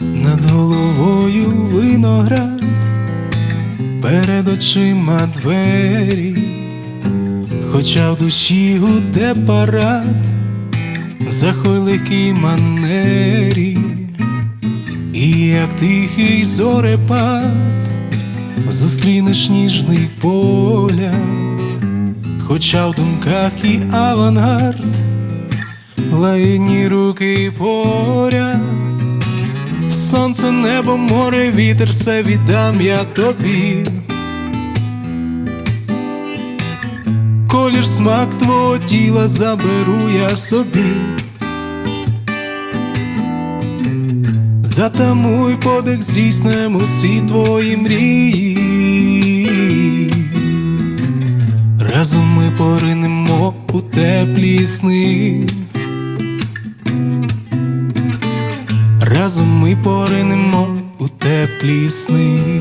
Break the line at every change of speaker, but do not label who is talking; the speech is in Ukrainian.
Над головою виноград, перед очима двері, хоча в душі гуде парад, захой легкій манері, і як тихий зорепад, зустрінеш ніжний поля, хоча в думках і авангард, лаїдні руки поряд. Сонце, небо, море, вітер, все віддам я тобі. Колір смак твого тіла заберу я собі. Затамуй подих, здійснем усі твої мрії. Разом ми поринемо у теплі сни. Разом ми поринемо у теплі сни.